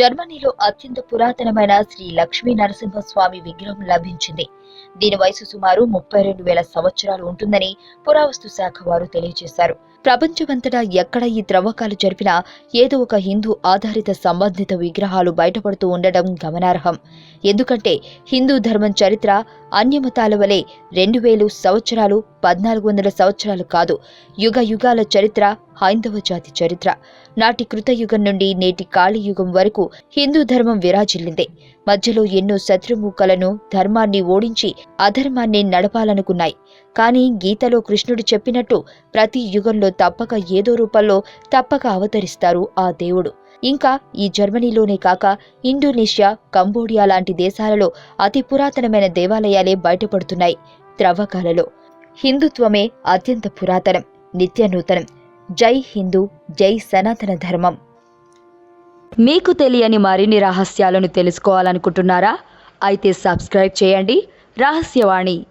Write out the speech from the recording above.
జర్మనీలో అత్యంత పురాతనమైన శ్రీ లక్ష్మీ నరసింహస్వామి విగ్రహం లభించింది. దీని వయసు సుమారు ముప్పై రెండు వేల సంవత్సరాలు ఉంటుందని పురావస్తు శాఖ వారు తెలియజేశారు. ప్రపంచమంతటా ఎక్కడ ఈ త్రవ్వకాలు జరిపినా ఏదో ఒక హిందూ ఆధారిత సంబంధిత విగ్రహాలు బయటపడుతూ ఉండడం గమనార్హం. ఎందుకంటే హిందూ ధర్మం చరిత్ర అన్యమతాల వలె రెండు వేలు సంవత్సరాలు పద్నాలుగు వందల సంవత్సరాలు కాదు. యుగ యుగాల చరిత్ర హైందవ జాతి చరిత్ర. నాటి కృతయుగం నుండి నేటి కాళీయుగం వరకు హిందూ ధర్మం విరాజిల్లింది. మధ్యలో ఎన్నో శత్రుముఖలను ధర్మాన్ని ఓడించి అధర్మాన్ని నడపాలనుకున్నాయి. కానీ గీతలో కృష్ణుడు చెప్పినట్టు ప్రతి యుగంలో తప్పక ఏదో రూపంలో తప్పక అవతరిస్తారు ఆ దేవుడు. ఇంకా ఈ జర్మనీలోనే కాక ఇండోనేషియా కంబోడియా లాంటి దేశాలలో అతి పురాతనమైన దేవాలయాలే బయటపడుతున్నాయి. త్రవ్వకాలలో. హిందుత్వమే అత్యంత పురాతనం నిత్య నూతనం జై హిందూ జై సనాతన ధర్మం. మీకు తెలియని మరిన్ని రహస్యాలను తెలుసుకోవాలనుకుంటున్నారా? అయితే సబ్స్క్రైబ్ చేయండి. రహస్యవాణి.